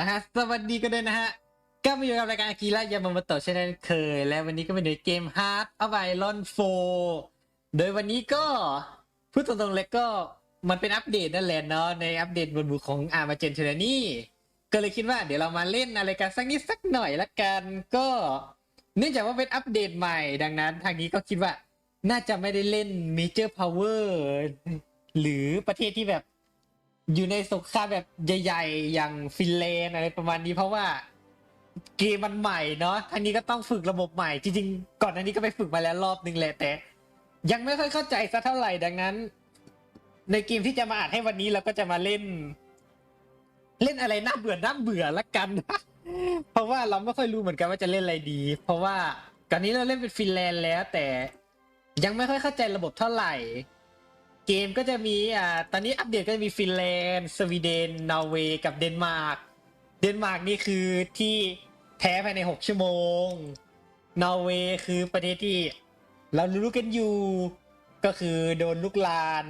ละฮะ สวัสดีกันด้วยนะฮะ ก็มาอยู่กับรายการอากิระยามาโมโตะเช่นเคย และวันนี้ก็เป็นเกม Heart of Iron 4โฟโดยวันนี้ก็พูดตรงๆเลยก็มันเป็นอัปเดตนั่นแหละเนาะในอัปเดตบนบุของอาร์มาเจนเทเรนี่ก็เลยคิดว่าเดี๋ยวเรามาเล่นอะไรกันสักนิดสักหน่อยละกัน ก็เนื่องจากว่าเป็นอัปเดตใหม่ดังนั้น ทางนี้ก็คิดว่าน่าจะไม่ได้เล่น Major Power หรือประเทศที่แบบ อยู่ในสงครามแบบใหญ่ๆ อย่างฟินแลนด์อะไรประมาณนี้เพราะว่าเกมมันใหม่เนาะทางนี้ก็ต้องฝึกระบบใหม่ จริงๆ ก่อนหน้านี้ก็ไปฝึกมาแล้วรอบนึงแหละแต่ ยังไม่ค่อยเข้าใจสักเท่าไหร่ดังนั้น ในเกมที่จะมาอัดให้วันนี้เราก็จะมาเล่น เล่นอะไรน่าเบื่อน่าเบื่อละกันเพราะว่าเราไม่ค่อยรู้เหมือนกันว่าจะเล่นอะไรดี เพราะว่าก่อนนี้เราเล่นเป็นฟินแลนด์แล้ว แต่ยังไม่ค่อยเข้าใจระบบเท่าไหร่ เกมก็จะมีอ่าตอนนี้อัปเดตก็จะมีฟินแลนด์สวีเดนนอร์เวย์กับเดนมาร์กเดนมาร์กนี่คือที่แพ้ภายใน 6 ชั่วโมงนอร์เวย์คือประเทศที่ เรารู้ๆกันอยู่ก็คือโดนลุกลาน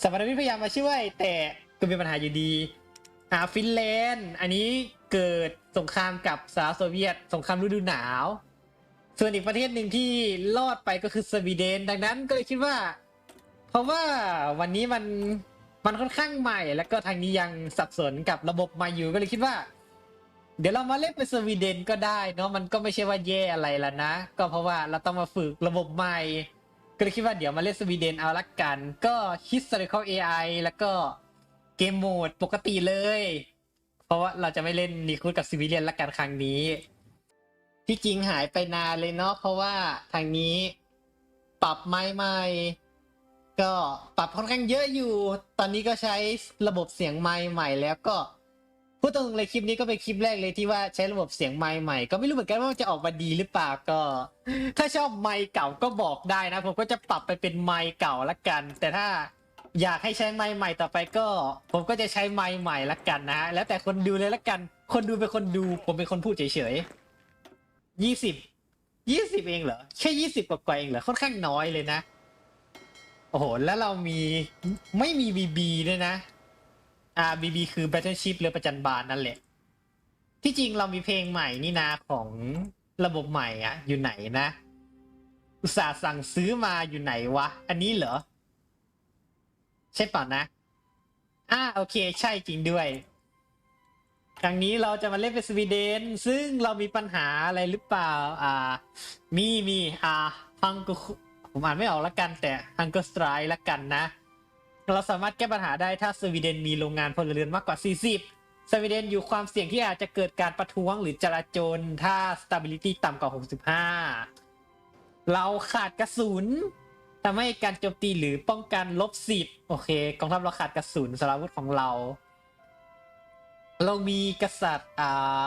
สมรมิตรพยายามมาช่วย แต่ก็มีปัญหาอยู่ดีอ่าฟินแลนด์อันนี้เกิดสงครามกับสหรัฐโซเวียต สงครามฤดูหนาว ส่วนอีกประเทศหนึ่งที่รอดไปก็คือสวีเดน ดังนั้นก็เลยคิดว่า เพราะว่าวันนี้มันมันค่อนข้างใหม่แล้วก็ทางนี้ยังสับสนกับระบบใหม่อยู่ก็เลยคิดว่า เดี๋ยวเรามาเล่นเป็นสวีเดนก็ได้เนาะมันก็ไม่ใช่ว่าแย่อะไรละนะ ก็เพราะว่าเราต้องมาฝึกระบบใหม่ ก็เลยคิดว่าเดี๋ยวมาเล่นสวีเดนเอาละกัน ก็ historical AI แล้วก็เกมโหมดปกติเลย เพราะว่าเราจะไม่เล่นรีคูดกับซิวิเลียนละกันครั้งนี้ที่จริงหายไปนานเลยเนาะเพราะว่าทางนี้ปรับไม้ใหม่ ก็ปรับค่อนข้างเยอะอยู่ ตอนนี้ก็ใช้ระบบเสียงไมค์ใหม่แล้วก็พูดตรงเลยคลิปนี้ก็เป็นคลิปแรกเลยที่ว่าใช้ระบบเสียงไมค์ใหม่ ก็ไม่รู้เหมือนกันว่ามันจะออกมาดีหรือเปล่าก็ ถ้าชอบไมค์เก่าก็บอกได้นะ ผมก็จะปรับไปเป็นไมค์เก่าละกัน แต่ถ้าอยากให้ใช้ไมค์ใหม่ต่อไปก็ ผมก็จะใช้ไมค์ใหม่ละกันนะฮะแล้วแต่คนดูเลยละกัน คนดูเป็นคนดู ผมเป็นคนพูดเฉยๆยี่สิบยี่สิบเองเหรอแค่ยี่สิบกว่าเองเหรอค่อนข้างน้อยเลยนะ โอ้โห แล้วเรามีไม่มีบีบีด้วยนะ อ่าบีบีคือ Battleship เรือประจันบานนั่นแหละ ที่จริงเรามีเพลงใหม่นี่นาของระบบใหม่อะอยู่ไหนนะ อุตส่าห์สั่งซื้อมาอยู่ไหนวะ อันนี้เหรอ ใช่ป่ะนะ อ่าโอเค ใช่จริงด้วยครั้งนี้เราจะมาเล่นเป็นสวีเดน ซึ่งเรามีปัญหาอะไรหรือเปล่า อ่า มีมี อ่าพังกุ ผมอ่านไม่ออกละกันแต่ Hunger Strike ละกันนะ เราสามารถแก้ปัญหาได้ถ้าสวีเดนมีโรงงานพลเรือนมากกว่า 40 สวีเดนอยู่ความเสี่ยงที่อาจจะเกิดการประท้วงหรือจราจรถ้า stability ต่ำกว่า 65 เราขาดกระสุนทำให้การโจมตีหรือป้องกันลบ10โอเคกองทัพเราขาดกระสุนสารวุธของเรา เรามีกษัตริย์อ่า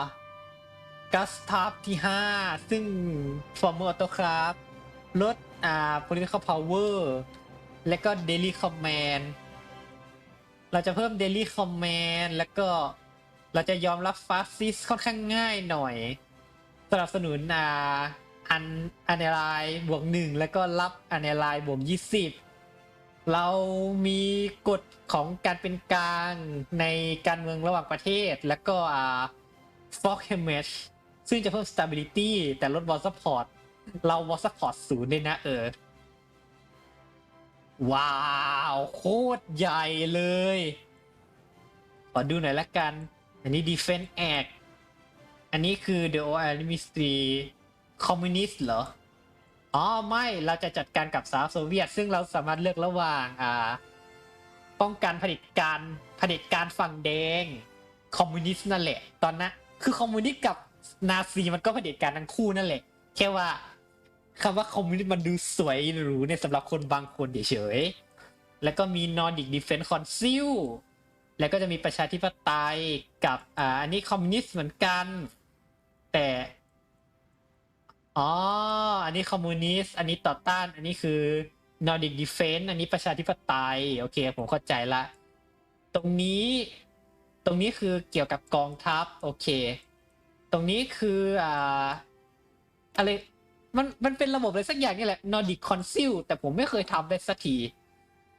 กัสทัพที่ 5 ซึ่ง former autocraft ลด อ่า political power และก็ daily command เราจะเพิ่ม daily command แล้วก็เราจะยอมรับ fascist ค่อนข้างง่ายหน่อยสนับสนุนอ่าอันอันไลน์บวกหนึ่งแล้วก็รับอันไลน์บวกยี่สิบเรามีกฎของการเป็นกลางในการเมืองระหว่างประเทศ แล้วก็อ่า fog image ซึ่งจะเพิ่ม stability แต่ลด wall support เราวอสปอร์ตศูนย์เลยนะเออ ว้าว โคตรใหญ่เลย ขอดูหน่อยละกัน อันนี้ Defense Act อันนี้คือ The o i Ministry Communist เหรอ อ๋อ ไม่ เราจะจัดการกับสหรัฐโซเวียต ซึ่งเราสามารถเลือกระหว่างอ่าป้องกันผลิตการผลิตการฝั่งแดง คอมมิวนิสต์นั่นแหละ ตอนนั้นคือคอมมิวนิสต์กับนาซีมันก็ผลิตการทั้งคู่นั่นแหละแค่ว่า คำว่าคอมมิวนิสต์มันดูสวยหรูในสำหรับคนบางคนเฉยๆ แล้วก็มี Nordic Defense Council แล้วก็จะมีประชาธิปไตยกับอ่าอันนี้คอมมิวนิสต์เหมือนกัน แต่ อ๋อ อันนี้คอมมิวนิสต์อันนี้ต่อต้าน อันนี้คือ Nordic Defense อันนี้ประชาธิปไตย โอเค ผมเข้าใจละ ตรงนี้ตรงนี้คือเกี่ยวกับกองทัพ โอเค ตรงนี้คืออ่าอะไร มันมันเป็นระบบอะไรสักอย่างนี่แหละ Nordic Council แต่ผมไม่เคยทำได้สักที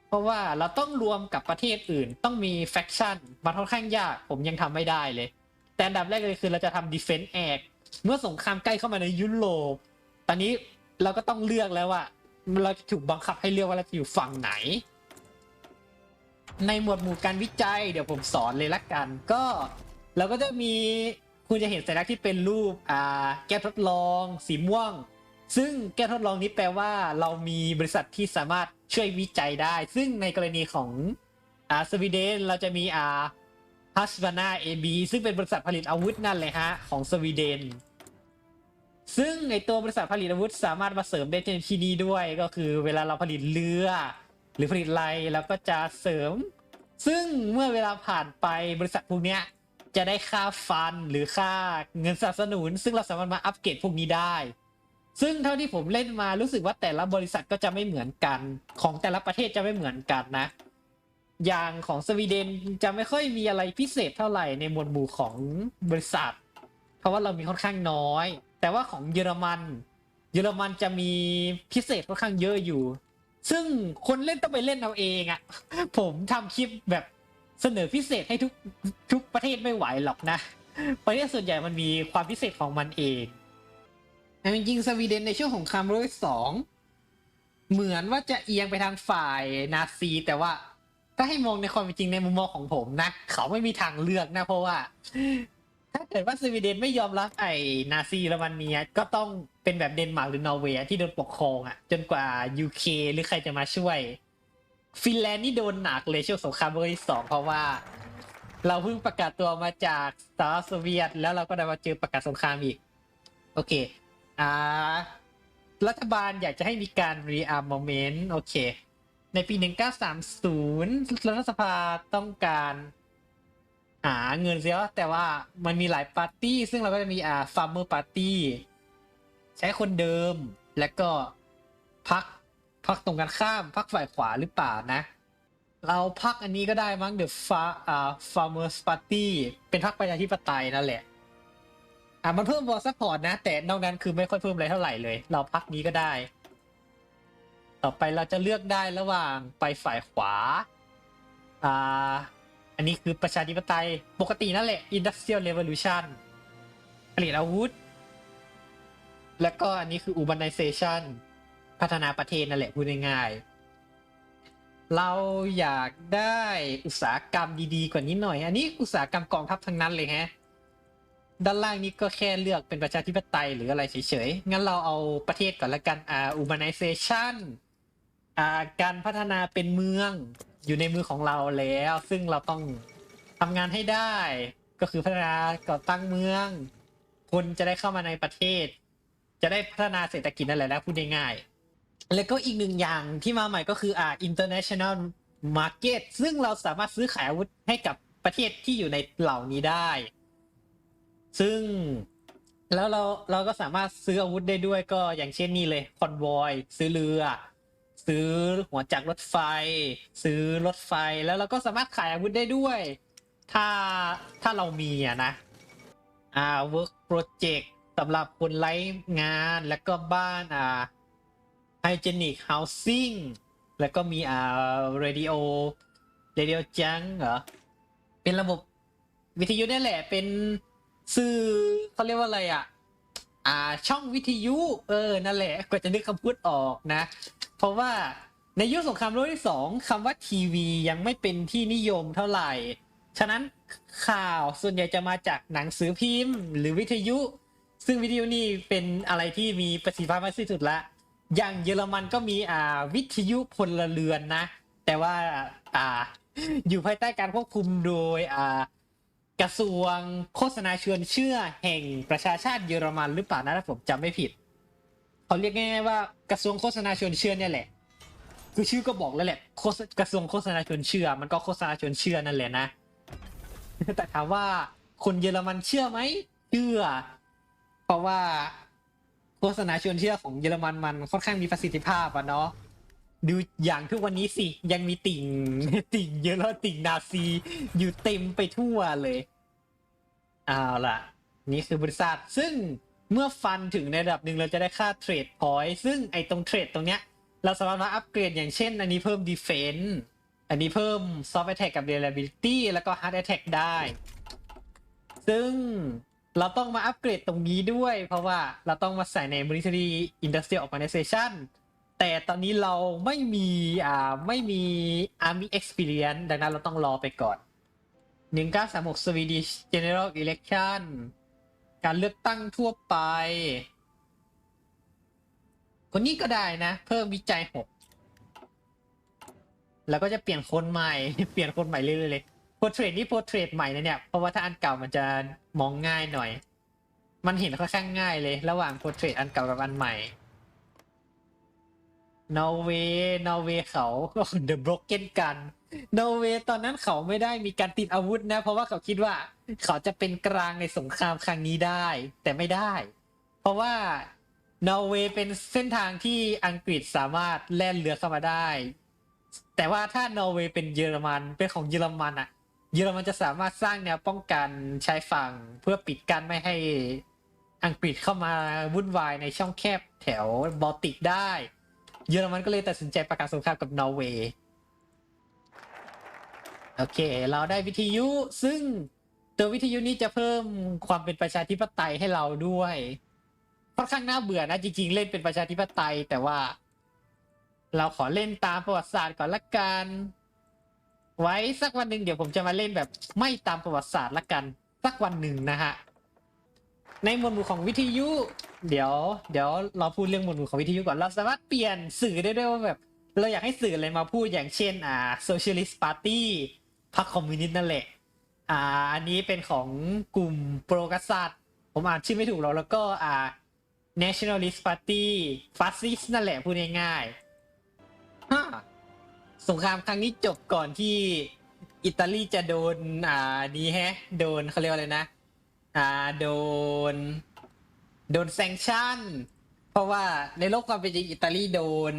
เพราะว่าเราต้องรวมกับประเทศอื่น ต้องมีแฟคชั่นมันค่อนข้างยาก ผมยังทำไม่ได้เลย แต่อันดับแรกเลยคือเราจะทำ defense act เมื่อสงครามใกล้เข้ามาในยุโรป ตอนนี้เราก็ต้องเลือกแล้วว่า เราจะถูกบังคับให้เลือกว่าเราจะอยู่ฝั่งไหน ในหมวดหมู่การวิจัย เดี๋ยวผมสอนเลยละกัน ก็เราก็จะมีคุณจะเห็นสัญลักษณ์ที่เป็นรูปอ่าแก้วทดลอง สีม่วง ซึ่งแก้ทดลองนี้แปลว่าเรามีบริษัทที่สามารถช่วยวิจัยได้ ซึ่งในกรณีของอ่าสวีเดนเราจะมีอ่าฮัสบานาเอบีซึ่งเป็นบริษัทผลิตอาวุธนั่นเลยฮะ ของสวีเดน ซึ่งในตัวบริษัทผลิตอาวุธสามารถมาเสริมได้ที่นี่ด้วยก็คือเวลาเราผลิตเรือ หรือผลิตอะไรเราก็จะเสริม ซึ่งเมื่อเวลาผ่านไปบริษัทพวกเนี้ยจะได้ค่าฟันหรือค่าเงินสนับสนุน ซึ่งเราสามารถมาอัปเกรดพวกนี้ได้ ซึ่งเท่าที่ผมเล่นมารู้สึกว่าแต่ละบริษัทก็จะไม่เหมือนกัน ของแต่ละประเทศจะไม่เหมือนกันนะ อย่างของสวีเดนจะไม่ค่อยมีอะไรพิเศษเท่าไหร่ในหมวดหมู่ของบริษัท เพราะว่าเรามีค่อนข้างน้อย แต่ว่าของเยอรมัน เยอรมันจะมีพิเศษค่อนข้างเยอะอยู่ ซึ่งคนเล่นต้องไปเล่นเอาเองอะ่ะ ผมทำคลิปแบบเสนอพิเศษให้ทุกทุกประเทศไม่ไหวหรอกนะประเทศส่วนใหญ่มันมีความพิเศษของมันเอง อจริงสวีเดนในช่วงของครามโลกที่สองเหมือนว่าจะเอียงไปทางฝ่ายนาซี แต่ว่า ถ้าให้มองในความเป็นจริงในมุมมองของผมนะ เขาไม่มีทางเลือกนะ เพราะว่า ถ้าเกิดว่าสวีเดนไม่ยอมรับไอ้นาซีเยอรมนีก็ต้องเป็นแบบเดนมาร์กหรือนอร์เวย์ที่โดนปกครองอะ จนกว่า UK หรือใครจะมาช่วย ฟินแลนด์นี่โดนหนักเลยช่วงสงครามโลกที่สองเพราะว่า เราเพิ่งประกาศตัวมาจากสหรัฐโซเวียต แล้วเราก็ได้มาเจอประกาศสงครามอีก โอเค อ่า รัฐบาลอยากจะให้มีการ rearmament โอเค ในปี 1930 รัฐสภาต้องการหาเงินเสียแต่ว่ามันมีหลายปาร์ตี้ ซึ่งเราก็จะมีอ่า farmer party ใช้คนเดิมแล้วก็พักพักตรงกันข้ามพักฝ่ายขวาหรือเปล่านะ เราพักอันนี้ก็ได้มั้ง The Far อ่า Farmers Party เป็นพักประชาธิปไตยนั่นแหละ อะมันเพิ่มวอลซัพพอร์ตนะ แต่นอกนั้นคือไม่ค่อยเพิ่มอะไรเท่าไหร่เลย เราพักนี้ก็ได้ ต่อไปเราจะเลือกได้ระหว่างไปฝ่ายขวาอ่าอันนี้คือประชาธิปไตยปกตินั่นแหละ Industrial Revolution ผลิตอาวุธ แล้วก็อันนี้คือ Urbanization พัฒนาประเทศนั่นแหละพูดง่ายๆเราอยากได้อุตสาหกรรมดีๆ กว่านี้หน่อย อันนี้อุตสาหกรรมกองทัพทั้งนั้นเลยฮะ ด้านล่างนี้ก็แค่เลือกเป็นประชาธิปไตยหรืออะไรเฉยๆ งั้นเราเอาประเทศก่อนละกัน อ่า urbanization อ่า การพัฒนาเป็นเมืองอยู่ในมือของเราแล้ว ซึ่งเราต้องทำงานให้ได้ ก็คือพัฒนาก่อตั้งเมือง คนจะได้เข้ามาในประเทศ จะได้พัฒนาเศรษฐกิจนั่นแหละนะพูดง่ายๆ แล้วก็อีกหนึ่งอย่างที่มาใหม่ก็คืออ่า international market ซึ่งเราสามารถซื้อขายอาวุธให้กับประเทศที่อยู่ในเหล่านี้ได้ ซึ่งแล้วเราเราก็สามารถซื้ออาวุธได้ด้วยก็อย่างเช่นนี่เลยคอนวอยซื้อเรือ ซื้อหัวจักรรถไฟ ซื้อรถไฟแล้วเราก็สามารถขายอาวุธได้ด้วย ถ้าถ้าเรามีอะนะอ่า work project สำหรับคนไร้งานแล้วก็บ้านอ่า hygienic housing แล้วก็มีอ่า radio radio junk เหรอเป็นระบบวิทยุนี่แหละเป็น สื่อเขาเรียกว่าอะไรอะ อ่า ช่องวิทยุ เออ นั่นแหละ กว่าจะนึกคำพูดออกนะ เพราะว่าในยุคสงครามโลกที่สองคำว่าทีวียังไม่เป็นที่นิยมเท่าไหร่ ฉะนั้นข่าวส่วนใหญ่จะมาจากหนังสือพิมพ์ หรือวิทยุ ซึ่งวิทยุนี่เป็นอะไรที่มีประสิทธิภาพมากที่สุดละ อย่างเยอรมันก็มีอ่าวิทยุพลเรือนนะ แต่ว่าอ่าอยู่ภายใต้การควบคุมโดยอ่า กระทรวงโฆษณาชวนเชื่อแห่งประชาชาติเยอรมันหรือเปล่านะถ้าผมจำไม่ผิดเขาเรียกง่ายๆว่ากระทรวงโฆษณาชวนเชื่อเนี่ยแหละ คือชื่อก็บอกแล้วแหละโฆษกระทรวงโฆษณาชวนเชื่อ มันก็โฆษณาชวนเชื่อนั่นแหละนะแต่ถามว่าคนเยอรมันเชื่อไหมเชื่อ เพราะว่าโฆษณาชวนเชื่อของเยอรมันมันค่อนข้างมีประสิทธิภาพอะเนาะ ดูอย่างทุกวันนี้สิ ยังมีติ่ง ติ่งเยอะแล้วติ่งนาซี อยู่เต็มไปทั่วเลยเอาล่ะ นี่คือบริษัท ซึ่งเมื่อฟันถึงในระดับหนึ่งเราจะได้ค่าเทรดพอยต์ซึ่งไอ้ตรงเทรดตรงเนี้ย เราสามารถมาอัปเกรดอย่างเช่น อันนี้เพิ่ม defense อันนี้เพิ่ม soft attack กับ reliability แล้วก็ hard attack ได้ ซึ่งเราต้องมาอัปเกรดตรงนี้ด้วย เพราะว่าเราต้องมาใส่ใน military industrial organization แต่ตอนนี้เราไม่มีอ่าไม่มี army experience ดังนั้นเราต้องรอไปก่อน 1936 Swedish General Election การเลือกตั้งทั่วไป คนนี้ก็ได้นะ เพิ่มวิจัย 6 แล้วก็จะเปลี่ยนคนใหม่ เปลี่ยนคนใหม่เรื่อยๆเลยโพเทรตนี่โพเทรตใหม่นะเนี่ย เพราะว่าถ้าอันเก่ามันจะมองง่ายหน่อย มันเห็นค่อนข้างง่ายเลย ระหว่างโพเทรตอันเก่ากับอันใหม่ นอร์เวย์นอร์เวย์เขา The Broken Gun นอร์เวย์ตอนนั้นเขาไม่ได้มีการติดอาวุธนะ เพราะว่าเขาคิดว่า เขาจะเป็นกลางในสงครามครั้งนี้ได้ แต่ไม่ได้ เพราะว่านอร์เวย์เป็นเส้นทางที่อังกฤษสามารถแล่นเรือเข้ามาได้ แต่ว่าถ้านอร์เวย์เป็นเยอรมันเป็นของเยอรมันอะเยอรมันจะสามารถสร้างแนวป้องกันชายฝั่งเพื่อปิดกั้นไม่ให้อังกฤษเข้ามาวุ่นวายในช่องแคบแถวบอลติกได้ เยอรมันก็เลยตัดสินใจประกาศสงครามกับนอร์เวย์โอเค เราได้วิทยุซึ่งตัววิทยุนี้จะเพิ่มความเป็นประชาธิปไตยให้เราด้วยค่อนข้างน่าเบื่อนะจริงๆ เล่นเป็นประชาธิปไตย แต่ว่า เราขอเล่นตามประวัติศาสตร์ก่อนละกัน ไว้สักวันหนึ่งเดี๋ยวผมจะมาเล่นแบบไม่ตามประวัติศาสตร์ละกัน สักวันหนึ่งนะฮะ ในหมวดหมู่ของวิทยุ เดี๋ยว เดี๋ยวเราพูดเรื่องหมวดหมู่ของวิทยุก่อนเราสามารถเปลี่ยนสื่อได้ด้วยว่าแบบ เราอยากให้สื่ออะไรมาพูดอย่างเช่น อ่า Socialist Party พรรคคอมมิวนิสต์นั่นแหละ อ่า อันนี้เป็นของกลุ่มโปรกษัตริย์ผมอ่านชื่อไม่ถูกหรอกแล้วก็อ่า Nationalist Party Fascist นั่นแหละพูดง่ายๆฮะสงครามครั้งนี้จบก่อนที่อิตาลีจะโดน อ่า นี้แฮะ โดนเขาเรียกอะไรนะ อ่าโดน โดนแซงชั่น เพราะว่าในโลกความเป็นจริงอิตาลีโดน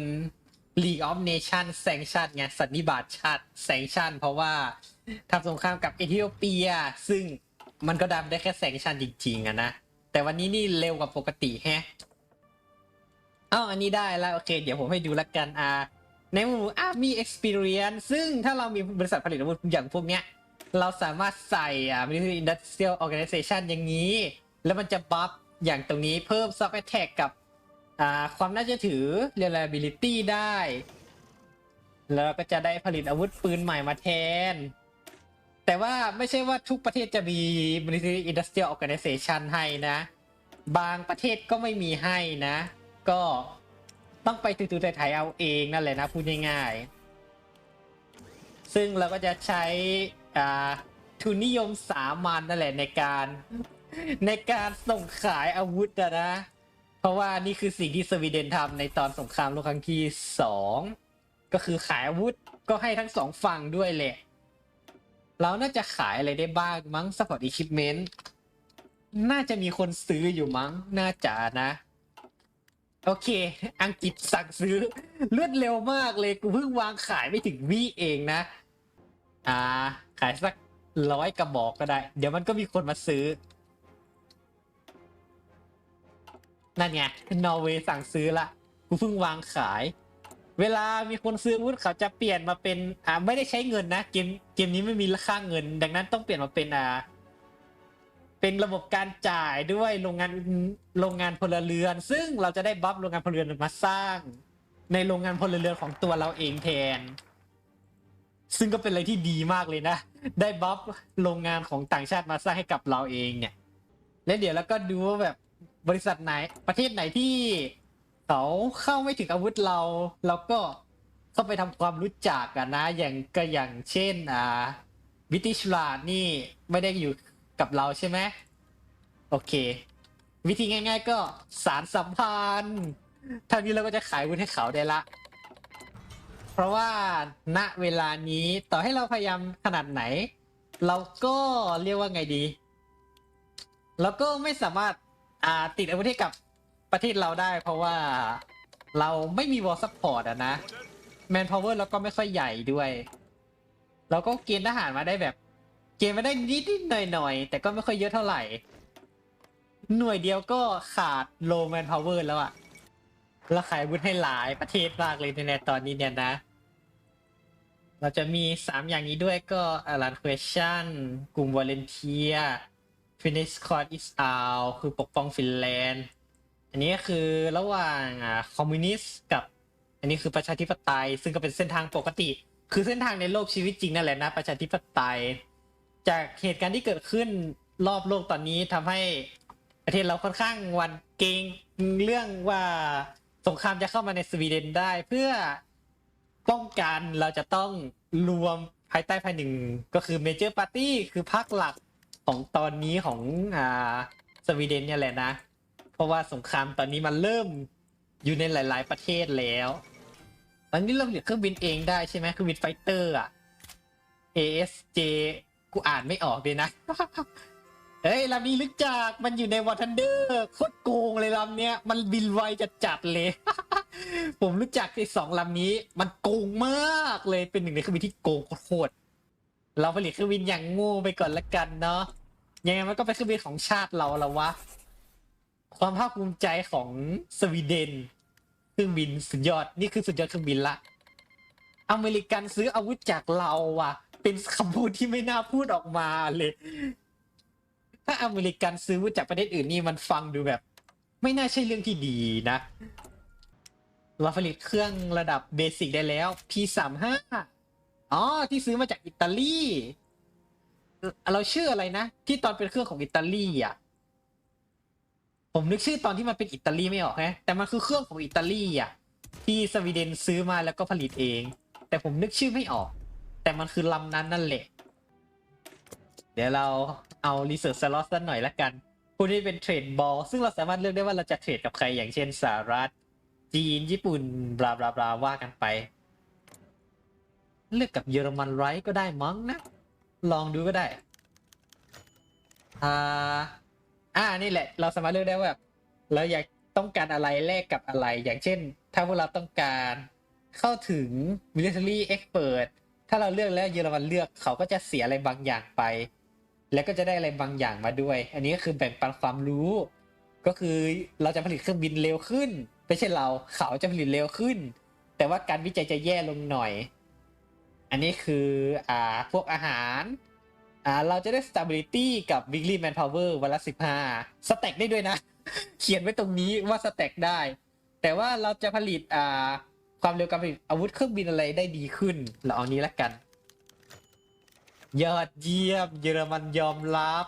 League of Nations แซงชั่นไงสันนิบาตชาติแซงชั่น เพราะว่าทำสงครามกับเอธิโอเปีย ซึ่งมันก็ดำได้แค่แซงชั่นจริงๆอะนะ แต่วันนี้นี่เร็วกว่าปกติแฮะอ้าวอันนี้ได้แล้ว โอเค เดี๋ยวผมให้ดูละกันอ่าในหมู่ Army Experience ซึ่งถ้าเรามีบริษัทผลิตอาวุธอย่างพวกเนี้ย เราสามารถใส่อ่า Military Industrial Organization อย่างนี้ แล้วมันจะบัฟอย่างตรงนี้เพิ่ม Soft Attack กับอ่าความน่าเชื่อถือ reliability ได้ แล้วก็จะได้ผลิตอาวุธปืนใหม่มาแทน แต่ว่าไม่ใช่ว่าทุกประเทศจะมี military industrial organization ให้นะ บางประเทศก็ไม่มีให้นะ ก็ต้องไปตูๆไทยเอาเองนั่นแหละนะพูดง่ายๆซึ่งเราก็จะใช้ ทุนนิยมสามัญนั่นแหละในการ ในการส่งขายอาวุธอะนะ เพราะว่านี่คือสิ่งที่สวีเดนทำในตอนสงครามโลกครั้งที่สองก็คือขายอาวุธก็ให้ทั้งสองฝั่งด้วยแหละ เราน่าจะขายอะไรได้บ้างมั้งสปอร์ตอิคิปเมนต์น่าจะมีคนซื้ออยู่มั้ง น่าจะนะ โอเค อังกฤษสั่งซื้อรวดเร็วมากเลย กูเพิ่งวางขายไม่ถึงวิเองนะ อ่า ขายสักร้อยกระบอกก็ได้ เดี๋ยวมันก็มีคนมาซื้อ นั่นไง นอร์เวย์สั่งซื้อละ กูเพิ่งวางขาย เวลามีคนซื้อวุธเขาจะเปลี่ยนมาเป็น อ่า ไม่ได้ใช้เงินนะ เกม เกมนี้ไม่มีราคาเงิน ดังนั้นต้องเปลี่ยนมาเป็น อ่า เป็นระบบการจ่ายด้วยโรงงาน โรงงานพลเรือน ซึ่งเราจะได้บัฟโรงงานพลเรือนมาสร้าง ในโรงงานพลเรือนของตัวเราเองแทน ซึ่งก็เป็นอะไรที่ดีมากเลยนะ ได้บัฟโรงงานของต่างชาติมาสร้างให้กับเราเองเนี่ย และเดี๋ยวแล้วก็ดูว่าแบบบริษัทไหนประเทศไหนที่เขาเข้าไม่ถึงอาวุธเราเราก็เข้าไปทำความรู้จักกันนะ อย่างก็อย่างเช่นอ่าบิติชลาดนี่ไม่ได้อยู่กับเราใช่ไหมโอเค วิธีง่าย ๆ ก็สารสัมพันธ์ทางนี้เราก็จะขายวุธให้เขาได้ละ เพราะว่าณเวลานี้ต่อให้เราพยายามขนาดไหน เราก็เรียกว่าไงดี เราก็ไม่สามารถอ่าติดอาวุธให้กับประเทศเราได้ เพราะว่าเราไม่มีวอลซัพพอร์ตอะนะแมนพาวเวอร์เราก็ไม่ค่อยใหญ่ด้วย เราก็เกณฑ์ทหารมาได้แบบ เกณฑ์มาได้นิดๆหน่อยๆแต่ก็ไม่ค่อยเยอะเท่าไหร่ หน่วยเดียวก็ขาดโลแมนพาวเวอร์แล้วอะเราขายอาวุธให้หลายประเทศมากเลยในตอนนี้เนี่ยนะ เราจะมีสามอย่างนี้ด้วยก็อารันเควชั่นกลุ่มวอลเลนเทีย finish court is out คือปกป้องฟินแลนด์ อันนี้ก็คือระหว่างคอมมิวนิสต์กับ อันนี้คือประชาธิปไตย ซึ่งก็เป็นเส้นทางปกติ คือเส้นทางในโลกชีวิตจริงนั่นแหละนะ ประชาธิปไตย จากเหตุการณ์ที่เกิดขึ้นรอบโลกตอนนี้ทำให้ประเทศเราค่อนข้างวันเกงเรื่องว่าสงครามจะเข้ามาในสวีเดนได้เพื่อ ป้องกันเราจะต้องรวมภายใต้ภายหนึ่งก็คือเมเจอร์ปาร์ตี้คือพรรคหลักของตอนนี้ของอ่าสวีเดนเนี่ยแหละนะ เพราะว่าสงครามตอนนี้มันเริ่มอยู่ในหลาย ๆ ประเทศแล้วตอนนี้เราผลิตเครื่องบินเองได้ใช่ไหมเครื่องบินไฟเตอร์อะ ASJ กูอ่านไม่ออกเลยนะ เฮ้ยลำนี้ลึกจากมันอยู่ในวอทันเดอร์โคตรโกงเลยลำเนี้ย มันบินไวจะจัดเลย ผมรู้จักไอ้สองลำนี้ มันโกงมากเลยเป็นหนึ่งในเครื่องบินที่โกงโคตรเราผลิตเครื่องบินอย่างง่ไปก่อนละกันเนาะยังไงมันก็เป็นเครื่องบินของชาติเราและววะความภาคภูมิใจของสวีเดน เครื่องบินสุดยอดนี่คือสุดยอดเครื่องบินละ อเมริกันซื้ออาวุธจากเราอะ เป็นคำพูดที่ไม่น่าพูดออกมาเลย ถ้าอเมริกันซื้อวุธจากประเทศอื่นนี่มันฟังดูแบบ ไม่น่าใช่เรื่องที่ดีนะ เราผลิตเครื่องระดับเบสิกได้แล้ว P35 อ๋อ ที่ซื้อมาจากอิตาลีเอ่อเราชื่ออะไรนะ ที่ตอนเป็นเครื่องของอิตาลีอะ ผมนึกชื่อตอนที่มันเป็นอิตาลีไม่ออกฮะแต่มันคือเครื่องของอิตาลีอะ ที่สวีเดนซื้อมาแล้วก็ผลิตเอง แต่ผมนึกชื่อไม่ออก แต่มันคือลำนั้นนั่นแหละ เดี๋ยวเรา เอา Research Slot สักหน่อยละกันพวกนี้เป็นเทรดบอลซึ่งเราสามารถเลือกได้ว่าเราจะเทรดกับใครอย่างเช่นสหรัฐ จีน ญี่ปุ่นบลาบลาบลาว่ากันไป เลือกกับเยอรมันไรก็ได้มั้งนะ ลองดูก็ได้อ่าอ่านี่แหละ เราสามารถเลือกได้ว่าเราอยากต้องการอะไรแลกกับอะไร อย่างเช่น ถ้าพวกเราต้องการเข้าถึง military expert ถ้าเราเลือกแล้วเยอรมันเลือกเขาก็จะเสียอะไรบางอย่างไป แล้วก็จะได้อะไรบางอย่างมาด้วย อันนี้ก็คือแบ่งปันความรู้ ก็คือเราจะผลิตเครื่องบินเร็วขึ้น ไม่ใช่เราเขาจะผลิตเร็วขึ้น แต่ว่าการวิจัยจะแย่ลงหน่อย อันนี้คืออ่าพวกอาหารอ่าเราจะได้ stability กับ weekly manpower วันละสิบห้าสแต็กได้ด้วยนะ เขียนไว้ตรงนี้ว่าสแต็กได้ แต่ว่าเราจะผลิตอ่าความเร็วการผลิตอาวุธเครื่องบินอะไรได้ดีขึ้นเราเอานี้ละกัน ยอดเยี่ยม เยอรมันยอมรับ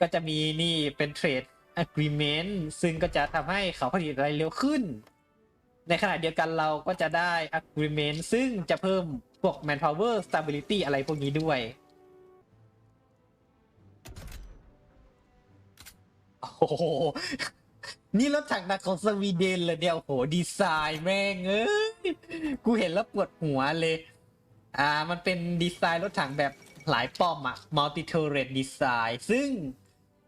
ก็จะมีนี่เป็น trade agreement ซึ่งก็จะทำให้เขาผลิตอะไรเร็วขึ้น ในขณะเดียวกันเราก็จะได้ agreement ซึ่งจะเพิ่มพวก manpower stability อะไรพวกนี้ด้วย โอ้โห นี่รถถังหนักของสวีเดนเลยเนี่ยโอ้โห ดีไซน์แม่งเอ้ย กูเห็นแล้วปวดหัวเลย อ่ามันเป็นดีไซน์รถถังแบบหลายป้อมอะ multi turret design ซึ่ง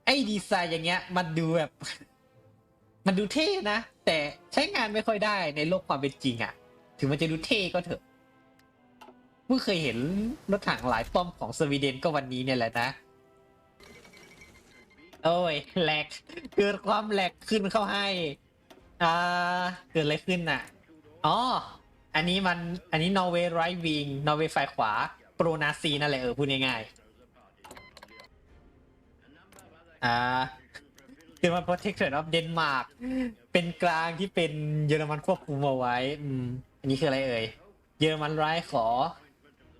ไอ้ดีไซน์อย่างเงี้ย มันดูแบบ มันดูเท่นะ แต่ใช้งานไม่ค่อยได้ในโลกความเป็นจริงอะถึงมันจะดูเท่ก็เถอะเพิ่งเคยเห็นรถถังหลายป้อมของสวีเดนก็วันนี้เนี่ยแหละนะ โอ้ยแหลกเกิดความแหลกขึ้นเข้าให้ อ่า เกิดอะไรขึ้นน่ะ อ๋อ อันนี้มันอันนี้นอร์เวย์ไรวิงนอร์เวย์ฝ่ายขวา โปรนาซีนั่นแหละเออพูดง่ายๆอ่าคือมัน protector of Denmark เป็นกลางที่เป็นเยอรมันควบคุมเอาไว้อืมอันนี้คืออะไรเอ่ยเยอรมันร้ายขอ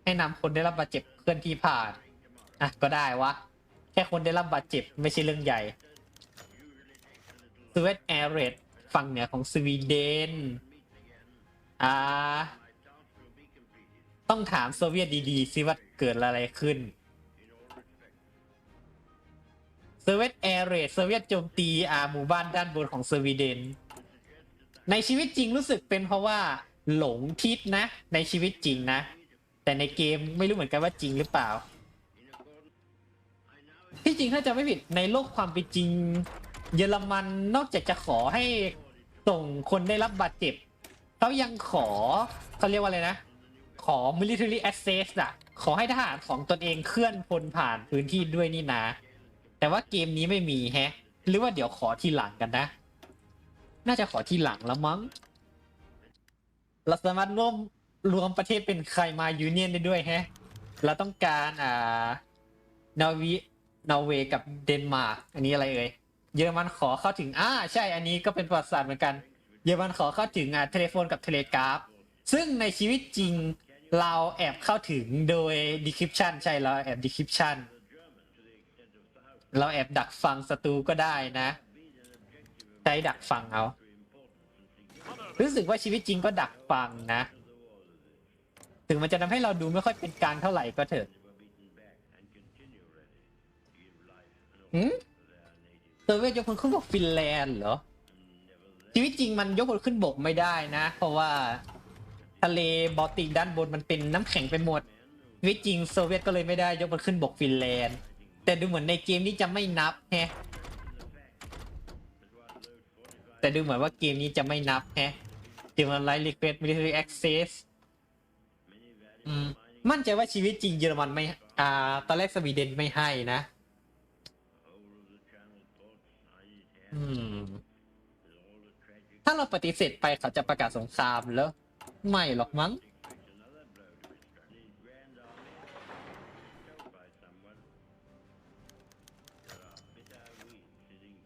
ให้นำคนได้รับบาดเจ็บเคลื่อนที่ผ่านอะก็ได้วะแค่คนได้รับบาดเจ็บไม่ใช่เรื่องใหญ่สวีเดนแอร์เรดฝั่งเหนือของสวีเดน อ่า ต้องถามโซเวียตดีๆซิว่าเกิดอะไรขึ้นเซเวียตแอร์เรดเซเวียตโจมตีอาหมู่บ้านด้านบนของสวีเดน ในชีวิตจริงรู้สึกเป็นเพราะว่าหลงทิศนะ ในชีวิตจริงนะ แต่ในเกมไม่รู้เหมือนกันว่าจริงหรือเปล่า ที่จริงถ้าจะไม่ผิดในโลกความเป็นจริง เยอรมันนอกจากจะขอให้ส่งคนได้รับบาดเจ็บ เขายังขอเขาเรียกว่าอะไรนะ ขอ military access อะขอให้ทหารของตนเองเคลื่อนพลผ่านพื้นที่ด้วยนี่นะ แต่ว่าเกมนี้ไม่มีแฮะ หรือว่าเดี๋ยวขอทีหลังกันนะ น่าจะขอทีหลังแล้วมั้งเราสามารถร่วมรวมประเทศเป็นใครมายูเนียนได้ด้วยแฮะ เราต้องการอ่านอร์วีนอร์เวย์กับเดนมาร์กอันนี้อะไรเอ่ยเยอรมันขอเข้าถึงอ่าใช่อันนี้ก็เป็นประวัติศาสตร์เหมือนกัน เยอรมันขอเข้าถึงอ่าเทเลโฟนกับเทเลกราฟ ซึ่งในชีวิตจริงเราแอบเข้าถึงโดย decryption ใช่เราแอบ decryption เราแอบดักฟังศัตรูก็ได้นะ ใช้ดักฟังเอา รู้สึกว่าชีวิตจริงก็ดักฟังนะ ถึงมันจะทำให้เราดูไม่ค่อยเป็นกลางเท่าไหร่ก็เถอะหืมเซอร์เวยยกพลขึ้นบกฟินแลนด์เหรอ ชีวิตจริงมันยกพลขึ้นบกไม่ได้นะ เพราะว่าทะเลบอลติกด้านบนมันเป็นน้ำแข็งไปหมดชีวิตจริงโซเวียตก็เลยไม่ได้ยกพลขึ้นบกฟินแลนด์ แต่ดูเหมือนในเกมนี้จะไม่นับแฮะแต่ดูเหมือนว่าเกมนี้จะไม่นับแฮะเกมอะไร request military access อืมมั่นใจว่าชีวิตจริงเยอรมันไม่ อ่า ตอนแรกสวีเดนไม่ให้นะ อืม ถ้าเราปฏิเสธไปเขาจะประกาศสงครามแล้ว ไม่หรอกมั้ง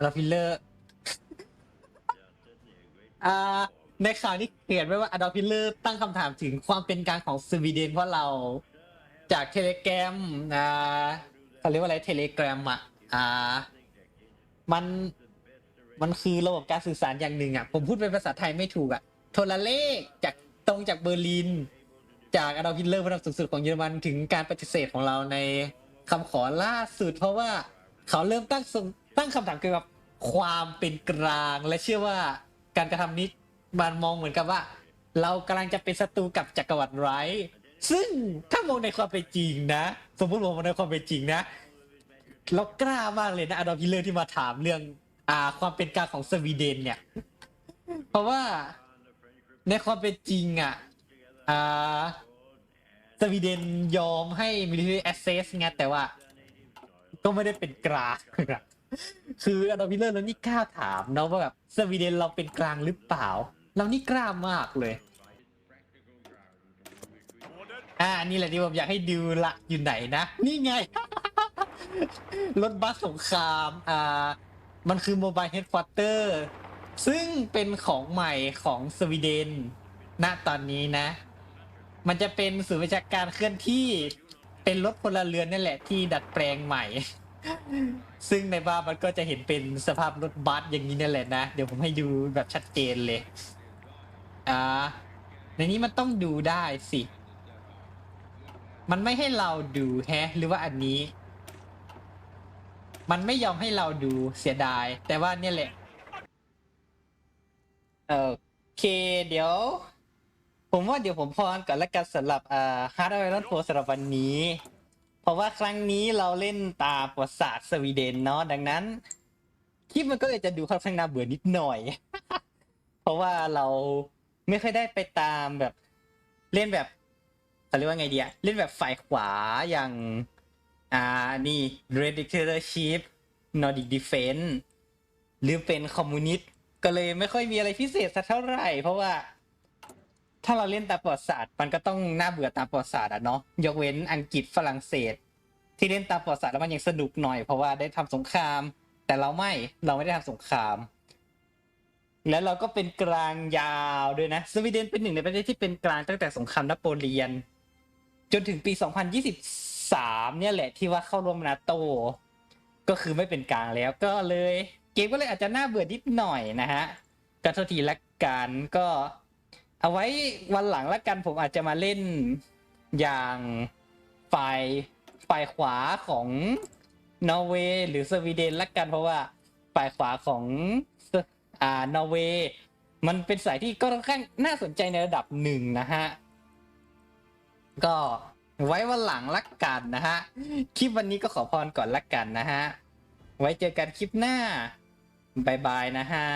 เราฟิลเลอร์อ่าในข่าวนี้เขียนไว้ว่าอดอลฟิลเลอร์ตั้งคำถามถึงความเป็นกลางของสวีเดนเพราะเราจากเทเลแกรมอ่าเขาเรียกว่าอะไรเทเลแกรมอะอ่า มัน มันคือระบบการสื่อสารอย่างหนึ่งอะ ผมพูดเป็นภาษาไทยไม่ถูกอะ โทรเลขจากตรงจากเบอร์ลิน จากอดอลฟิลเลอร์ผู้นำสูงสุดของเยอรมันถึงการปฏิเสธของเราในคำขอล่าสุด เพราะว่าเขาเริ่มตั้งตั้งคำถามเกี่ยวกับความเป็นกลาง และเชื่อว่าการกระทำนี้มันมองเหมือนกับว่า เรากำลังจะเป็นศัตรูกับจักรวรรดิไรท์ซึ่งถ้ามองในความเป็นจริงนะ สมมติมองในความเป็นจริงนะเรากล้ามากเลยนะอดอลฟิลเลอร์ที่มาถามเรื่อง อ่า ความเป็นกลางของสวีเดนเนี่ย เพราะว่าในความเป็นจริงอะอ่าสวีเดนยอมให้ military access ไงแต่ว่า ก็ไม่ได้เป็นกลางคืออดอลฟิเลอร์แล้วนี่กล้าถามเนาะว่าแบบสวีเดนเราเป็นกลางหรือเปล่า เรานี่กล้ามากเลยอ่านี่แหละที่ผมอยากให้ดูละอยู่ไหนนะ นี่ไง รถบัสสงคราม อ่า มันคือโมบายเฮดควอเตอร์ซึ่งเป็นของใหม่ของสวีเดน ณ ตอนนี้นะ มันจะเป็นศูนย์ประชาการเคลื่อนที่ เป็นรถพลเรือนนั่นแหละที่ดัดแปลงใหม่ ซึ่งในบ้านมันก็จะเห็นเป็นสภาพรถบัสอย่างนี้นั่นแหละนะ เดี๋ยวผมให้ดูแบบชัดเจนเลย อ่า ในนี้มันต้องดูได้สิ มันไม่ให้เราดูแฮะ หรือว่าอันนี้ มันไม่ยอมให้เราดูเสียดาย แต่ว่าเนี่ยแหละโอเคเดี๋ยว ผมว่าเดี๋ยวผมพรก่อนละกันสำหรับอ่าฮาร์ดไวรอนโฟสำหรับวันนี้ เพราะว่าครั้งนี้เราเล่นตาประวัติศาสตร์สวีเดนเนาะดังนั้น คลิปมันก็เลยจะดูค่อนข้างน่าเบื่อนิดหน่อย เพราะว่าเราไม่ค่อยได้ไปตามแบบเล่นแบบเขาเรียกว่าไงดีอะเล่นแบบฝ่ายขวาอย่าง อ่านี่ Red Dictatorship Nordic Defense หรือเป็นคอมมิวนิสต์ก็เลยไม่ค่อยมีอะไรพิเศษสักเท่าไหร่ เพราะว่า ถ้าเราเล่นตามประวัติศาสตร์ มันก็ต้องน่าเบื่อตามประวัติศาสตร์อะเนาะยกเว้นอังกฤษฝรั่งเศส ที่เล่นตามประวัติศาสตร์แล้วมันยังสนุกหน่อยเพราะว่าได้ทำสงคราม แต่เราไม่เราไม่ได้ทำสงคราม แล้วเราก็เป็นกลางยาวด้วยนะสวีเดนเป็นหนึ่งในประเทศที่เป็นกลางตั้งแต่สงครามนโปเลียน จนถึงปี 2023เนี่ยแหละที่ว่าเข้าร่วมนาโต ก็คือไม่เป็นกลางแล้วก็เลย เกมก็เลยอาจจะน่าเบื่อนิดหน่อยนะฮะก็โทษทีละกันก็เอาไว้วันหลังละกันผมอาจจะมาเล่นอย่างฝ่ายฝ่ายขวาของนอร์เวย์หรือสวีเดนละกันเพราะว่าฝ่ายขวาของอ่านอร์เวย์มันเป็นสายที่ก็ค่อนข้างน่าสนใจในระดับหนึ่งนะฮะก็ ไว้วันหลังละกันนะฮะ คลิปวันนี้ก็ขอพรก่อนละกันนะฮะ ไว้เจอกันคลิปหน้าบายบายนะฮะ